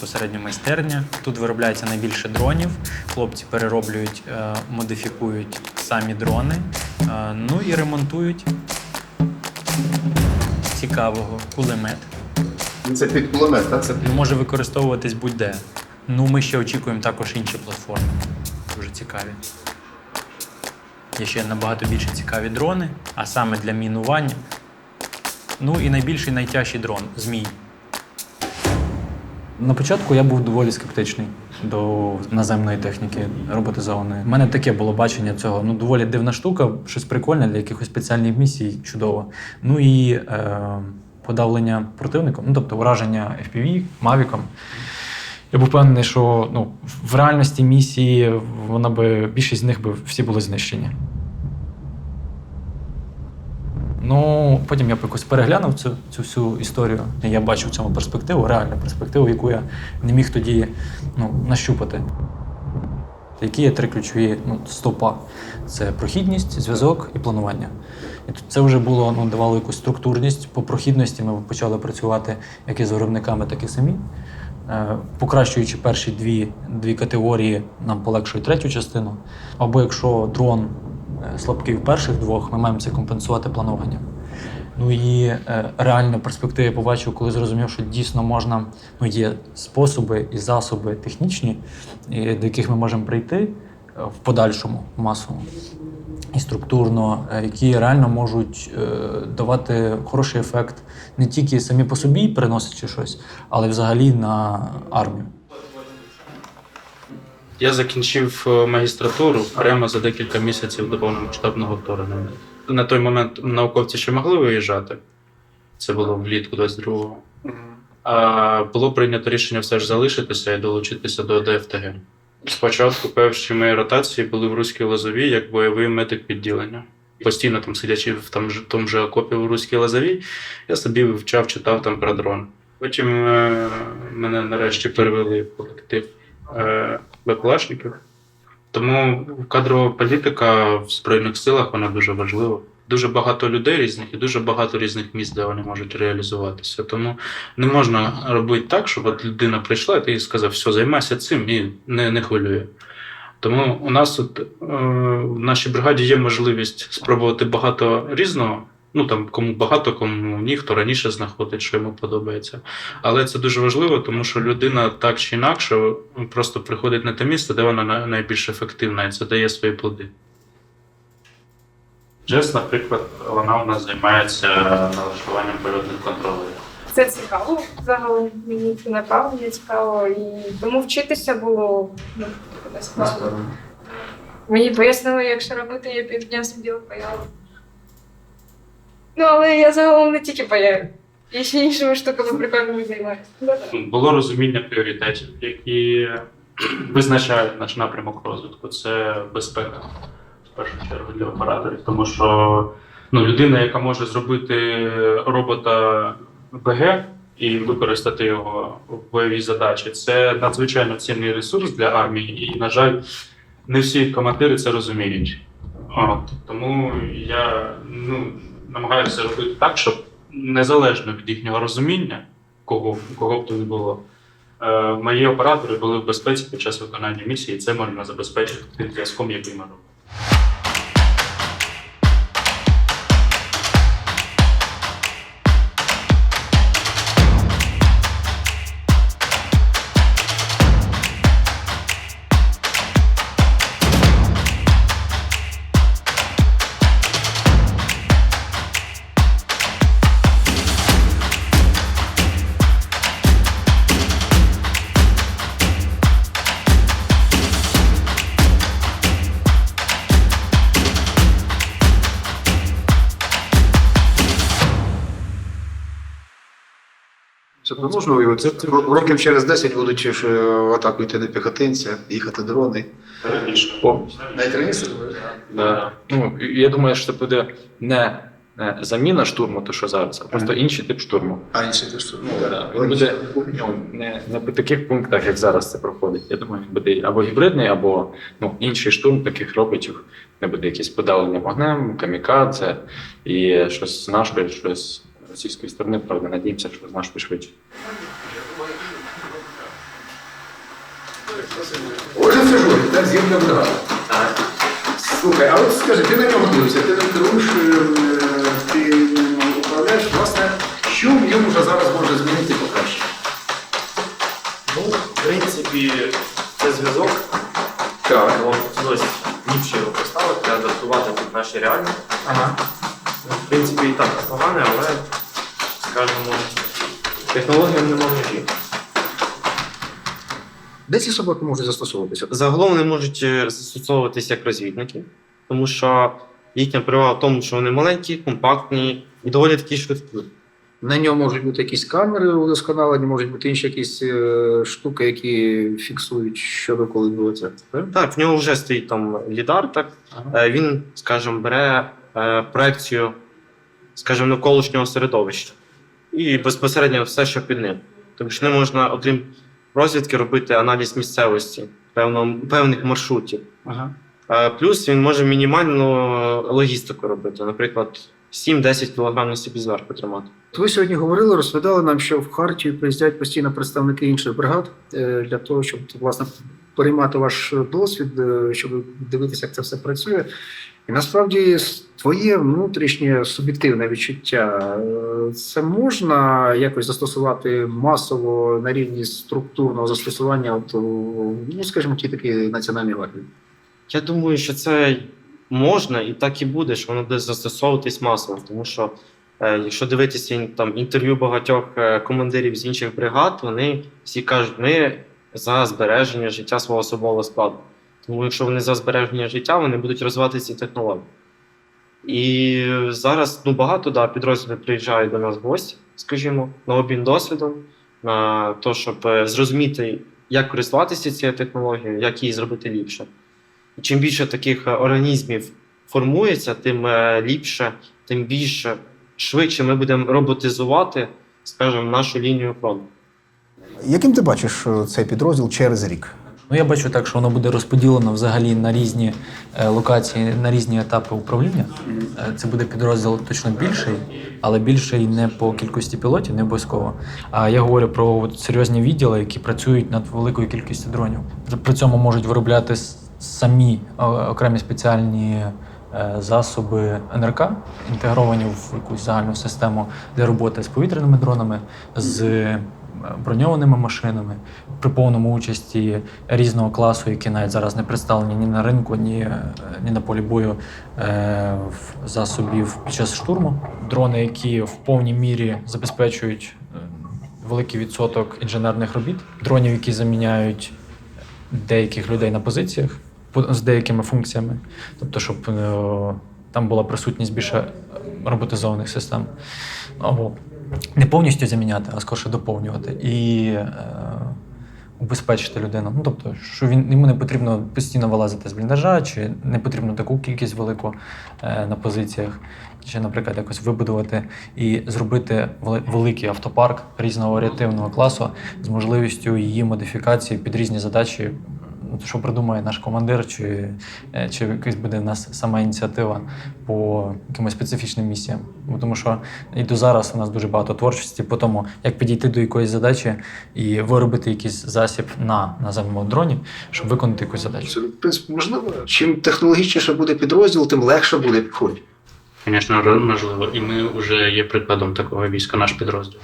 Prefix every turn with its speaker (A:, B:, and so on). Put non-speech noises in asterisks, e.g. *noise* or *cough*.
A: безпосередньо майстерня. Тут виробляється найбільше дронів. Хлопці перероблюють, е, модифікують самі дрони, е, ну і ремонтують цікавого кулемет.
B: Це під кулемет, так?
A: Це може використовуватись будь-де. Ну, ми ще очікуємо також інші платформи. Дуже цікаві. Є ще набагато більше цікаві дрони, а саме для мінування. Ну і найбільший найтяжчий дрон змій. На початку я був доволі скептичний до наземної техніки роботизованої. У мене таке було бачення цього. Ну, доволі дивна штука, щось прикольне для якихось спеціальних місій, чудово. Ну і е, подавлення противником, ну тобто ураження FPV, мавіком. Я був впевнений, що ну, в реальності місії вона би більшість з них би всі були знищені. Ну, потім я якось переглянув цю, цю всю історію. І я бачив в цьому перспективу, реальну перспективу, яку я не міг тоді ну, нащупати. Які є три ключові ну, стопа: це прохідність, зв'язок і планування. І це вже було ну, давало якусь структурність. По прохідності ми почали працювати як із виробниками, так і самі. Е, Покращуючи перші дві, дві категорії, нам полегшує третю частину. Або якщо дрон слабкий в перших двох, ми маємо це компенсувати плануванням. Ну і е, реально перспективи я побачив, коли зрозумів, що дійсно можна, ну є способи і засоби технічні, до яких ми можемо прийти е, в подальшому масово і структурно, е, які реально можуть е, давати хороший ефект не тільки самі по собі, приносячи щось, але взагалі на армію.
C: Я закінчив е, магістратуру прямо за декілька місяців до повномасштабного вторгнення. На той момент науковці ще могли виїжджати. Це було влітку 22-го. А було прийнято рішення все ж залишитися і долучитися до ДФТГ. Спочатку перші мої ротації були в Руській Лозовій як бойовий медик відділення. Постійно там сидячи в там, тому же окопі в Руській Лозовій, я собі вивчав, читав там про дрон. Потім е, мене нарешті перевели в колектив е, БПЛАшників. Тому кадрова політика в Збройних силах вона дуже важлива. Дуже багато людей різних і дуже багато різних місць, де вони можуть реалізуватися. Тому не можна робити так, щоб от людина прийшла і ти їй сказав, все, займайся цим і не, не хвилює. Тому у нас тут е, в нашій бригаді є можливість спробувати багато різного. Ну там кому багато, кому ні, хто раніше знаходить, що йому подобається. Але це дуже важливо, тому що людина так чи інакше просто приходить на те місце, де вона найбільш ефективна, і це дає свої плоди. Джес, наприклад, вона у нас займається налаштуванням польотних контролерів.
D: Це цікаво. Загалом мені це направлення цікаво. І тому вчитися було ну, не складно. Мені пояснили, як що робити, я півдня сиділа паяла. Ну, але я загалом не тільки паяю. Я ще іншими штуками прикольними займаюся.
C: Було розуміння пріоритетів, які *clears throat* визначають наш напрямок розвитку. Це безпека в першу чергу для операторів, тому що ну, людина, яка може зробити робота БГ і використати його в бойовій задачі, це надзвичайно цінний ресурс для армії, і, на жаль, не всі командири це розуміють. От, тому я ну, намагаюся робити так, щоб незалежно від їхнього розуміння, кого, кого б то не було, е, мої оператори були в безпеці під час виконання місії, і це можна забезпечити зв'язком, який ми робимо.
B: Можна уявити. Це років через 10 будуть ж е, в атаку йти на піхотинця, їхати дрони.
E: Да. Ну, я думаю, що це буде не, не заміна штурму, то що зараз, а просто інший тип штурму.
B: А інші теж що? Ну,
E: Да. Він буде не, не по таких пунктах, як зараз це проходить. Я думаю, він буде або гібридний, або ну, інший штурм таких роботів. Не буде якесь подавлення вогнем, камікадзе і щось з нашої, щось російської сторони, правда, надіємося, що з нашої швидше.
B: Отже, це Жорик, так, з'ємна бригада. Слухай, а от скажи, ти на нього дивишся, ти не керуєш, е, ти управляєш, власне, що в ньому вже зараз може змінити покраще?
F: Ну, в принципі, це зв'язок.
B: Так.
F: От, ось ліпше його поставити, адаптувати під наші реальності.
B: Ага.
F: В принципі, і так непогане, але, скажімо, технологіям нема межі.
B: Де ці собаки можуть застосовуватися?
F: Загалом вони можуть е, застосовуватися як розвідники, тому що їхня перевага в тому, що вони маленькі, компактні і доволі такі швидкі.
B: На ньому можуть бути якісь камери удосконалені, можуть бути інші якісь е, штуки, які фіксують, що до коли відбувається.
F: Так, в нього вже стоїть там лідар, так. Е, Він, скажімо, бере е, проекцію, скажімо, навколишнього середовища і безпосередньо все, що під ним. Тобто не можна, окрім розвідки, робити аналіз місцевості певно, певних маршрутів.
B: Ага.
F: Плюс він може мінімальну логістику робити, наприклад, 7-10 кг на собі зверху тримати.
B: Ви сьогодні говорили, розповідали нам, що в Хартію приїздять постійно представники інших бригад е, для того, щоб власне переймати ваш досвід, е, щоб дивитися, як це все працює. І насправді с- твоє внутрішнє суб'єктивне відчуття е, це можна якось застосувати масово на рівні структурного застосування, от, ну скажімо, ті такі національні гвардії.
F: Я думаю, що це можна і так і буде, що воно буде застосовуватись масово. Тому що, е, якщо дивитися там інтерв'ю багатьох е, командирів з інших бригад, вони всі кажуть, ми за збереження життя свого особового складу. Тому якщо вони за збереження життя, вони будуть розвивати ці технології. І зараз ну, багато да, підрозділів приїжджають до нас в гості, скажімо, на обмін досвідом, на те, щоб е, зрозуміти, як користуватися цією технологією, як її зробити ліпше. І чим більше таких е, організмів формується, тим е, ліпше, тим більше швидше ми будемо роботизувати, скажімо, нашу лінію фронту.
G: Яким ти бачиш цей підрозділ через рік?
A: Ну, я бачу так, що воно буде розподілено взагалі на різні е, локації, на різні етапи управління. Е, Це буде підрозділ точно більший, але більший не по кількості пілотів, не обов'язково. А я говорю про от серйозні відділи, які працюють над великою кількістю дронів. При- цьому можуть виробляти самі окремі спеціальні е, засоби НРК, інтегровані в якусь загальну систему для роботи з повітряними дронами, з броньованими машинами при повному участі різного класу, які навіть зараз не представлені ні на ринку, ні, е, ні на полі бою е, засобів під час штурму. Дрони, які в повній мірі забезпечують е, великий відсоток інженерних робіт, дронів, які заміняють деяких людей на позиціях з деякими функціями, тобто, щоб е, там була присутність більше роботизованих систем. Або не повністю заміняти, а скоріше доповнювати і е, убезпечити людину. Ну тобто, що він йому не потрібно постійно вилазити з бліндажа, чи не потрібно таку кількість велику е, на позиціях, чи, наприклад, якось вибудувати і зробити великий автопарк різного варіативного класу з можливістю її модифікації під різні задачі. Ну, Що придумає наш командир, чи, е, чи якась буде в нас сама ініціатива по якимось специфічним місіям. Тому що і до зараз у нас дуже багато творчості по тому, як підійти до якоїсь задачі і виробити якийсь засіб на наземному дроні, щоб виконати якусь задачу.
B: Це, в принципі, можливо. Чим технологічніше буде підрозділ, тим легше буде підходити.
C: Звісно, можливо, і ми вже є прикладом такого війська, наш підрозділ.